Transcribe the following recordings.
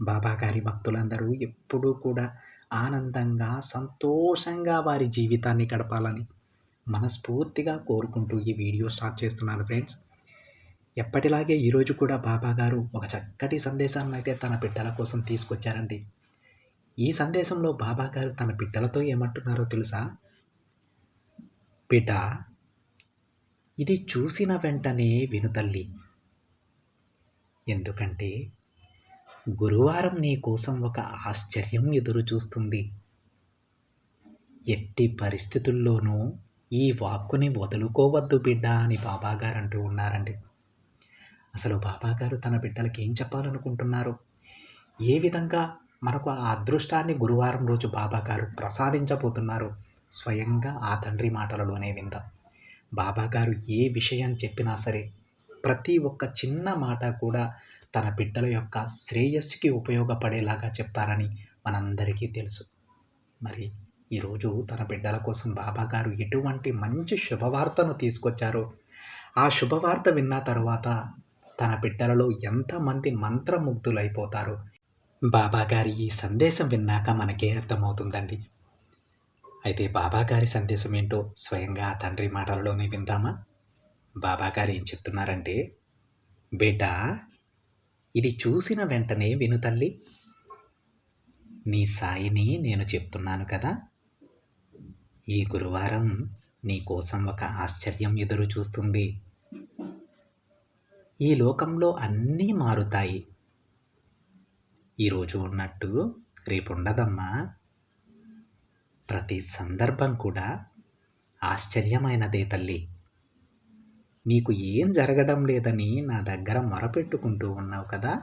బాబాగారి భక్తులందరూ ఎప్పుడూ కూడా ఆనందంగా సంతోషంగా వారి జీవితాన్ని గడపాలని మనస్ఫూర్తిగా కోరుకుంటూ ఈ వీడియో స్టార్ట్ చేస్తున్నాను ఫ్రెండ్స్. ఎప్పటిలాగే ఈరోజు కూడా బాబా గారు ఒక చక్కటి సందేశాన్ని అయితే తన బిడ్డల కోసం తీసుకొచ్చారండి. ఈ సందేశంలో బాబా గారు తన బిడ్డలతో ఏమంటున్నారో తెలుసా? బిడ్డ ఇది చూసిన వెంటనే వినుతల్లి ఎందుకంటే గురువారం నీ కోసం ఒక ఆశ్చర్యం ఎదురు చూస్తుంది ఎట్టి పరిస్థితుల్లోనూ ఈ వాక్కుని వదులుకోవద్దు బిడ్డ అని బాబాగారు అంటూ ఉన్నారండి. అసలు బాబాగారు తన బిడ్డలకి ఏం చెప్పాలనుకుంటున్నారు? ఏ విధంగా మనకు ఆ అదృష్టాన్ని గురువారం రోజు బాబాగారు ప్రసాదించబోతున్నారు? స్వయంగా ఆ తండ్రి మాటలలోనే విందాం. బాబాగారు ఏ విషయం చెప్పినా సరే ప్రతి ఒక్క చిన్న మాట కూడా తన బిడ్డల యొక్క శ్రేయస్సుకి ఉపయోగపడేలాగా చెప్తారని మనందరికీ తెలుసు. మరి ఈరోజు తన బిడ్డల కోసం బాబా గారు ఎటువంటి మంచి శుభవార్తను తీసుకొచ్చారో ఆ శుభవార్త విన్న తర్వాత తన బిడ్డలలో ఎంతమంది మంత్రముగ్ధులైపోతారో బాబాగారి ఈ సందేశం విన్నాక మనకే అర్థమవుతుందండి. అయితే బాబాగారి సందేశం ఏంటో స్వయంగా తండ్రి మాటలలోనే విందామా? బాబా గారు ఏం చెప్తున్నారంటే బేటా ఇది చూసిన వెంటనే విను తల్లి. నీ సాయిని నేను చెప్తున్నాను కదా. ఈ గురువారం నీ కోసం ఒక ఆశ్చర్యం ఎదురు చూస్తుంది. ఈ లోకంలో అన్నీ మారుతాయి. ఈరోజు ఉన్నట్టు రేపు ఉండదమ్మా ప్రతి సందర్భం కూడా ఆశ్చర్యమైనదే తల్లి. నీకు ఏం జరగడం లేదని నా దగ్గర మొరపెట్టుకుంటూ ఉన్నావు కదా?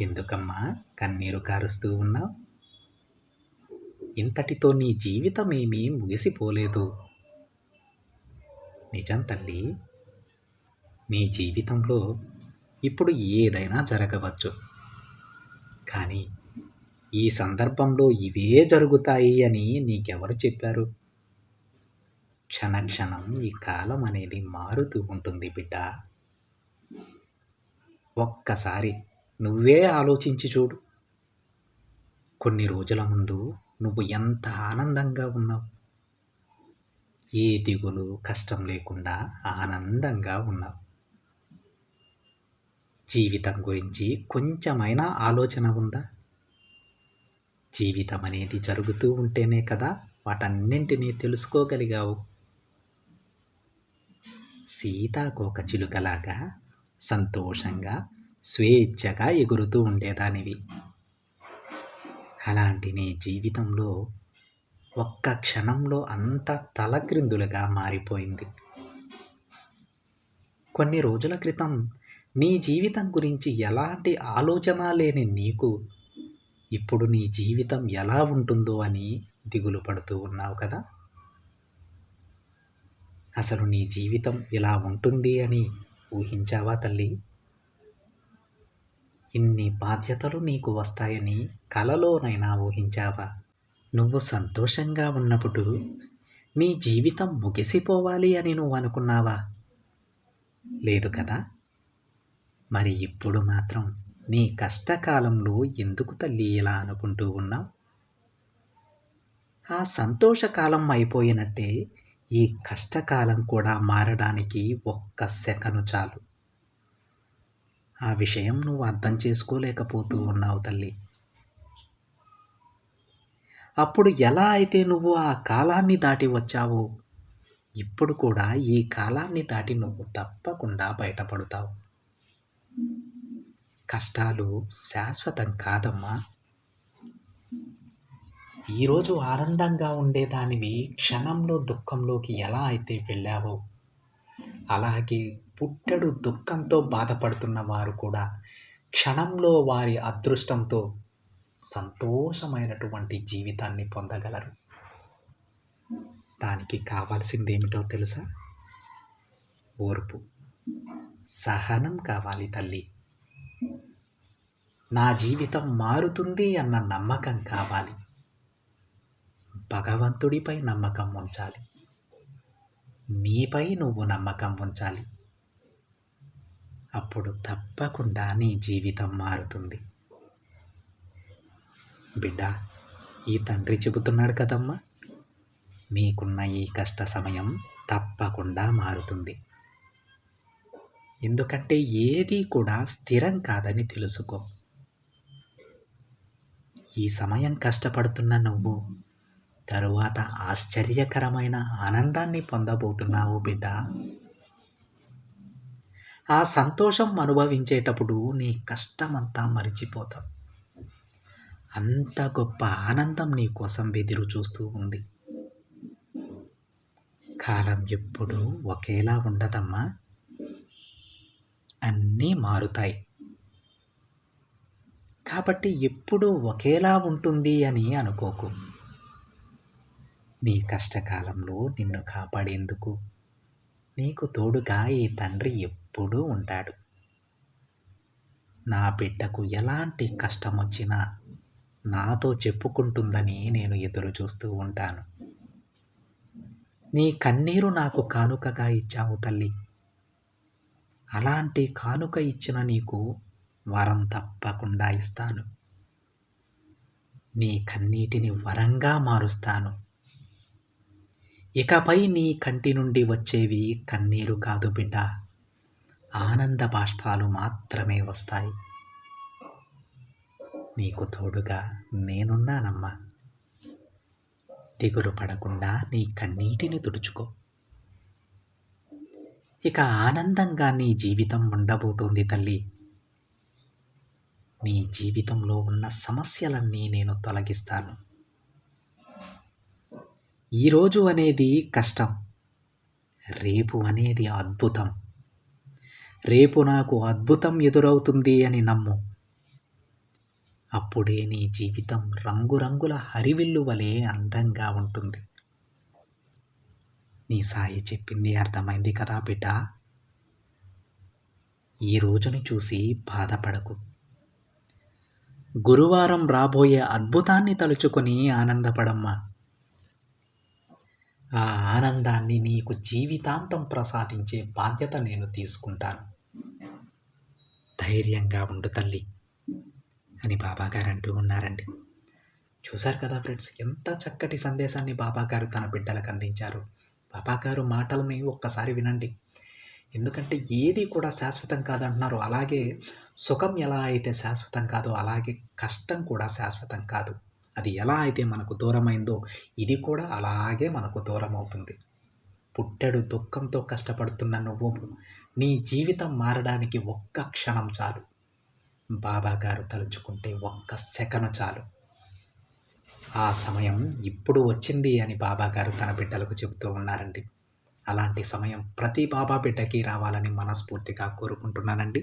ఎందుకమ్మా కన్నీరు కారుస్తూ ఉన్నావు? ఇంతటితో నీ జీవితం ఏమీ ముగిసిపోలేదు. నిజం తల్లి నీ జీవితంలో ఇప్పుడు ఏదైనా జరగవచ్చు. కానీ ఈ సందర్భంలో ఇవే జరుగుతాయి అని నీకెవరు చెప్పారు? క్షణక్షణం ఈ కాలం అనేది మారుతూ ఉంటుంది బిడ్డ. ఒక్కసారి నువ్వే ఆలోచించి చూడు. కొన్ని రోజుల ముందు నువ్వు ఎంత ఆనందంగా ఉన్నావు. ఏ దిగులు కష్టం లేకుండా ఆనందంగా ఉన్నావు. జీవితం గురించి కొంచెమైనా ఆలోచన ఉందా? జీవితం అనేది జరుగుతూ ఉంటేనే కదా వాటన్నింటినీ తెలుసుకోగలిగావు. సీతాకోక చిలుకలాగా సంతోషంగా స్వేచ్ఛగా ఎగురుతూ ఉండేదానివి. అలాంటి నీ జీవితంలో ఒక్క క్షణంలో అంత తలక్రిందులుగా మారిపోయింది. కొన్ని రోజుల క్రితం నీ జీవితం గురించి ఎలాంటి ఆలోచన లేని నీకు ఇప్పుడు నీ జీవితం ఎలా ఉంటుందో అని దిగులు పడుతూ ఉన్నావు కదా. అసలు నీ జీవితం ఇలా ఉంటుంది అని ఊహించావా తల్లి? ఇన్ని బాధ్యతలు నీకు వస్తాయని కలలోనైనా ఊహించావా? నువ్వు సంతోషంగా ఉన్నప్పుడు నీ జీవితం ముగిసిపోవాలి అని నువ్వు అనుకున్నావా? లేదు కదా? మరి ఇప్పుడు మాత్రం నీ కష్టకాలంలో ఎందుకు తల్లి ఇలా అనుకుంటూ ఉన్నావు? ఆ సంతోషకాలం అయిపోయినట్టే ఈ కష్టకాలం కూడా మారడానికి ఒక్క సెకను చాలు. ఆ విషయం నువ్వు అర్థం చేసుకోలేకపోతూ ఉన్నావు తల్లి. అప్పుడు ఎలా అయితే నువ్వు ఆ కాలాన్ని దాటి వచ్చావో ఇప్పుడు కూడా ఈ కాలాన్ని దాటి నువ్వు తప్పకుండా బయటపడతావు. కష్టాలు శాశ్వతం కాదమ్మా. ఈరోజు ఆనందంగా ఉండేదానివి క్షణంలో దుఃఖంలోకి ఎలా అయితే వెళ్ళావో. అలాగే పుట్టడు దుఃఖంతో బాధపడుతున్న వారు కూడా క్షణంలో వారి అదృష్టంతో సంతోషమైనటువంటి జీవితాన్ని పొందగలరు. దానికి కావాల్సింది ఏమిటో తెలుసా? ఓర్పు. సహనం కావాలి తల్లి. నా జీవితం మారుతుంది అన్న నమ్మకం కావాలి. భగవంతుడిపై నమ్మకం ఉంచాలి. నీపై నువ్వు నమ్మకం ఉంచాలి. అప్పుడు తప్పకుండా నీ జీవితం మారుతుంది. బిడ్డ ఈ తండ్రి చెబుతున్నాడు కదమ్మా నీకున్న ఈ కష్ట సమయం తప్పకుండా మారుతుంది. ఎందుకంటే ఏది కూడా స్థిరం కాదని తెలుసుకో. ఈ సమయం కష్టపడుతున్న నువ్వు తరువాత ఆశ్చర్యకరమైన ఆనందాన్ని పొందబోతున్నావు బిడ్డ. ఆ సంతోషం అనుభవించేటప్పుడు నీ కష్టమంతా మరిచిపోతావు. అంత గొప్ప ఆనందం నీ కోసం వెదురు చూస్తూ ఉంది. కాలం ఎప్పుడూ ఒకేలా ఉండదమ్మా. అన్నీ మారుతాయి. కాబట్టి ఎప్పుడూ ఒకేలా ఉంటుంది అని అనుకోకు. నీ కష్టకాలంలో నిన్ను కాపాడేందుకు? నీకు తోడుగా ఈ తండ్రి ఎప్పుడూ ఉంటాడు. నా బిడ్డకు ఎలాంటి కష్టం వచ్చినా నాతో చెప్పుకుంటుందని నేను ఎదురు చూస్తూ ఉంటాను. నీ కన్నీరు నాకు కానుకగా ఇచ్చావు తల్లి. అలాంటి కానుక ఇచ్చిన నీకు వరం తప్పకుండా ఇస్తాను. నీ కన్నీటిని వరంగా మారుస్తాను. ఇకపై నీ కంటి నుండి వచ్చేవి కన్నీరు కాదు బిడ్డ. ఆనంద బాష్పాలు మాత్రమే వస్తాయి. నీకు తోడుగా నేనున్నానమ్మా. దిగులు పడకుండా నీ కన్నీటిని తుడుచుకో. ఇక ఆనందంగా నీ జీవితం ఉండబోతోంది తల్లి. నీ జీవితంలో ఉన్న సమస్యలన్నీ నేను తొలగిస్తాను. ఈరోజు అనేది కష్టం. రేపు అనేది అద్భుతం. రేపు నాకు అద్భుతం ఎదురవుతుంది అని నమ్ము. అప్పుడే నీ జీవితం రంగురంగుల హరివిల్లు వలె అందంగా ఉంటుంది. నీ సాయి చెప్పింది అర్థమైంది కదా బిడ్డ? ఈ రోజుని చూసి బాధపడకు. గురువారం రాబోయే అద్భుతాన్ని తలుచుకొని ఆనందపడమ్మా. ఆ ఆనందాన్ని నీకు జీవితాంతం ప్రసాదించే బాధ్యత నేను తీసుకుంటాను. ధైర్యంగా ఉండు తల్లి అని బాబాగారు అంటూ ఉన్నారండి. చూశారు కదా ఫ్రెండ్స్ ఎంత చక్కటి సందేశాన్ని బాబాగారు తన బిడ్డలకు అందించారు. బాబాగారు మాటలని ఒక్కసారి వినండి. ఎందుకంటే ఏది కూడా శాశ్వతం కాదంటున్నారు. అలాగే సుఖం ఎలా అయితే శాశ్వతం కాదో అలాగే కష్టం కూడా శాశ్వతం కాదు. అది ఎలా అయితే మనకు దూరమైందో ఇది కూడా అలాగే మనకు దూరం అవుతుంది పుట్టెడు దుఃఖంతో కష్టపడుతున్న నువ్వు నీ జీవితం మారడానికి ఒక్క క్షణం చాలు. బాబా గారు తలుచుకుంటే ఒక్క సెకను చాలు. ఆ సమయం ఇప్పుడు వచ్చింది అని బాబా గారు తన బిడ్డలకు చెబుతూ ఉన్నారండి. అలాంటి సమయం ప్రతి బాబా బిడ్డకి రావాలని మనస్ఫూర్తిగా కోరుకుంటున్నానండి.